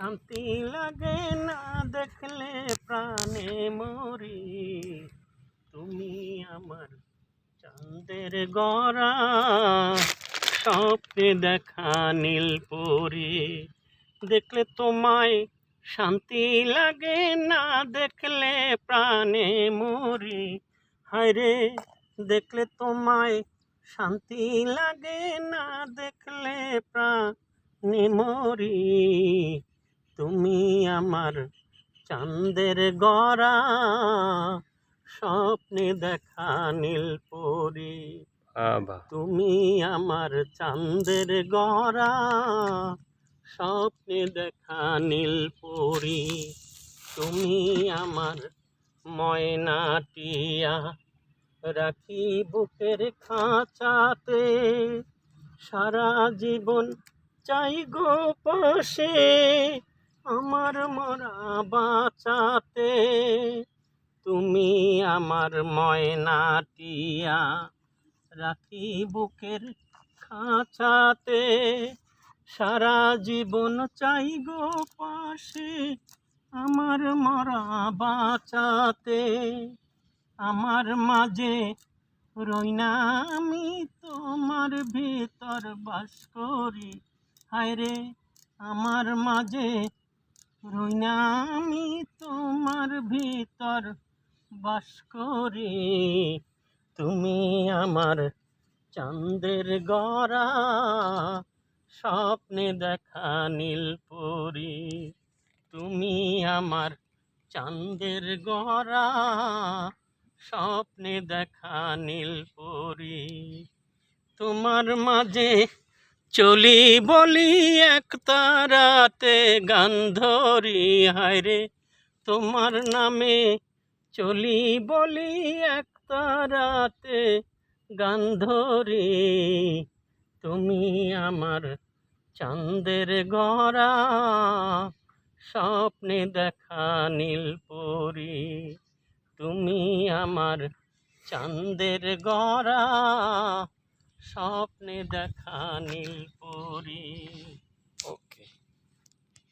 শান্তি লাগে না দেখলে প্রাণে মরি। তুমি আমার চাঁদের গড়া, স্বপ্নে দেখা নীল পরি দেখলে তোমায় শান্তি লাগে না দেখলে প্রাণে মরি। হায়রে দেখলে তোমায় শান্তি লাগে না দেখলে প্রাণে মরি। তুমি আমার চাঁদের গড়া স্বপ্নে দেখা নীল পরি। তুমি আমার চাঁদের গড়া স্বপ্নে দেখা নীল পরি। তুমি আমার ময়নাটিয়া রাখি বুকের খাঁচাতে সারা জীবন চাই গো পাশে। আমার মরা বাঁচাতে, তুমি আমার ময়নাটিয়া রাখি বুকের খাঁচাতে। সারা জীবন চাই গো পাশে আমার মরা বাঁচাতে। আমার মাঝে রইনা আমি তোমার ভিতর বাস করি। হায় রে আমার মাঝে রইনা আমি তোমার ভিতর বাস করি। তুমি আমার চাঁদের গড়া, স্বপ্নে দেখা নীল পরি। তুমি আমার চাঁদের গড়া, স্বপ্নে দেখা নীল পরি। তোমার মাঝে চলি বলি এক তারাতে গান ধরি হায়রে তোমার নামে। চলি বলি এক তারাতে গান ধরি, তুমি আমার চাঁদের গড়া। স্বপ্নে দেখা নীল পরি, তুমি আমার চাঁদের গড়া। স্বপ্নে দেখা নীল